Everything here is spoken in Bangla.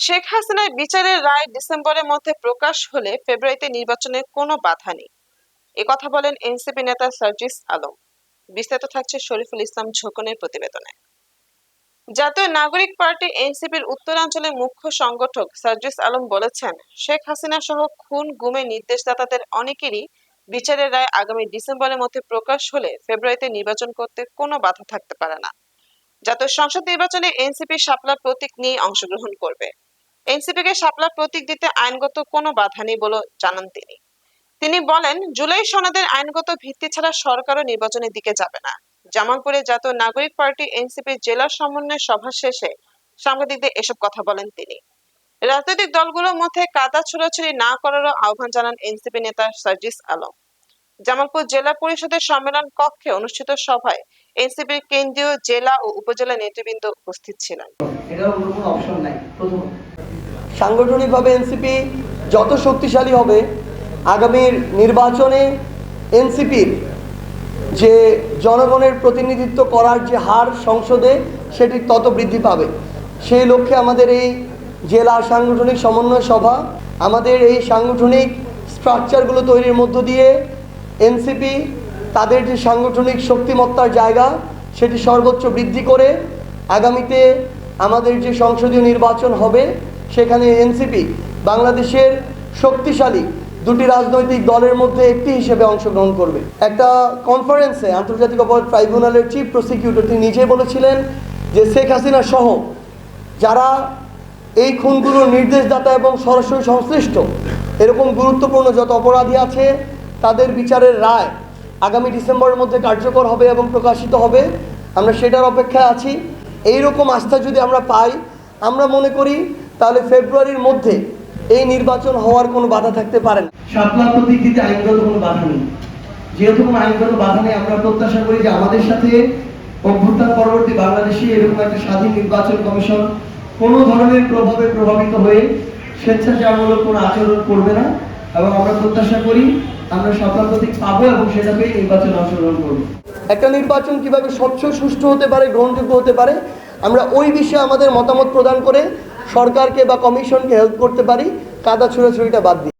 শেখ হাসিনার বিচারের রায় ডিসেম্বরের মধ্যে প্রকাশ হলে ফেব্রুয়ারিতে নির্বাচনের কোনো বাধা নেই। কথা বলেন এনসিপি নেতা সার্জিস আলম। বিস্তারিত থাকছে শরীফুল ইসলাম ঝোকনের প্রতিবেদনে। জাতীয় নাগরিক পার্টি এনসিপির উত্তরাঞ্চলের মুখ্য সংগঠক সার্জিস আলম বলেছেন, শেখ হাসিনা সহ খুন, গুমের নির্দেশদাতাদের অনেকেরই বিচারের রায় আগামী ডিসেম্বরের মধ্যে প্রকাশ হলে ফেব্রুয়ারিতে নির্বাচন করতে কোনো বাধা থাকতে পারে না। জাতীয় সংসদ নির্বাচনে এনসিপি শাপলা প্রতীক নিয়ে অংশগ্রহণ করবে। এনসিপিকে শাপলা প্রতীক দিতে আইনগত কোনো বাধা নেই বলে জানান তিনি। তিনি বলেন, জুলাই সনদের আইনগত ভিত্তি ছাড়া সরকারও নির্বাচনের দিকে যাবে না। জামালপুরে জাতীয় নাগরিক পার্টি এনসিপির জেলা সমন্বয় সভা শেষে সাংবাদিকদের এসব কথা বলেন তিনি। রাজনৈতিক দলগুলোর মধ্যে কাদা ছোড়াছুড়ি না করারও আহ্বান জানান এনসিপি নেতা সার্জিস আলম। জামালপুর জেলা পরিষদের সম্মেলন কক্ষে অনুষ্ঠিত সভায় এনসিপির কেন্দ্রীয় জেলা ও উপজেলা নেতৃবৃন্দ উপস্থিত ছিলেন। সাংগঠনিকভাবে এনসিপি যত শক্তিশালী হবে আগামীর নির্বাচনে এনসিপির যে জনগণের প্রতিনিধিত্ব করার যে হার সংসদে সেটি তত বৃদ্ধি পাবে। সেই লক্ষ্যে আমাদের এই জেলা সাংগঠনিক সমন্বয় সভা আমাদের এই সাংগঠনিক স্ট্রাকচারগুলো তৈরির মধ্য দিয়ে এনসিপি তাদের যে সাংগঠনিক শক্তিমত্তার জায়গা, সেটি সর্বোচ্চ বৃদ্ধি করে আগামীতে আমাদের যে সংসদীয় নির্বাচন হবে, সেখানে এনসিপি, বাংলাদেশের শক্তিশালী দুটি রাজনৈতিক দলের মধ্যে একটি হিসেবে অংশগ্রহণ করবে। একটা কনফারেন্সে আন্তর্জাতিক অপরাধ ট্রাইব্যুনালের চিফ প্রসিকিউটর তিনি নিজে বলেছিলেন যে শেখ হাসিনা সহ যারা এই খুনগুলোর নির্দেশদাতা এবং সরাসরি সংশ্লিষ্ট, এরকম গুরুত্বপূর্ণ যত অপরাধী আছে, তাদের বিচারের রায় আগামী ডিসেম্বরের মধ্যে কার্যকর হবে এবং প্রকাশিত হবে। আমরা সেটার অপেক্ষায় আছি। এই রকম আস্থা যদি আমরা পাই, আমরা মনে করি তাহলে ফেব্রুয়ারির মধ্যে এই নির্বাচন হওয়ার কোনো বাধা থাকতে পারে না। দিতে আইনগত কোনো বাধা নেই। যেহেতু কোনো আইনগত বাধা নেই, আমরা প্রত্যাশা করি যে আমাদের সাথে অভ্যুত্থান পরবর্তী বাংলাদেশে এরকম একটা স্বাধীন নির্বাচন কমিশন কোনো ধরনের প্রভাবে প্রভাবিত হয়ে স্বেচ্ছাচারমূলক কোনো আচরণ করবে না। এবং আমরা প্রত্যাশা করি আমরা পাবো এবং নির্বাচনে অংশগ্রহণ করব। একটা নির্বাচন কীভাবে স্বচ্ছ, সুষ্ঠু হতে পারে, গ্রহণযোগ্য হতে পারে, আমরা ওই বিষয়ে আমাদের মতামত প্রদান করে সরকারকে বা কমিশনকে হেল্প করতে পারি, কাদা ছুড়াছুড়িটা বাদ দিয়ে।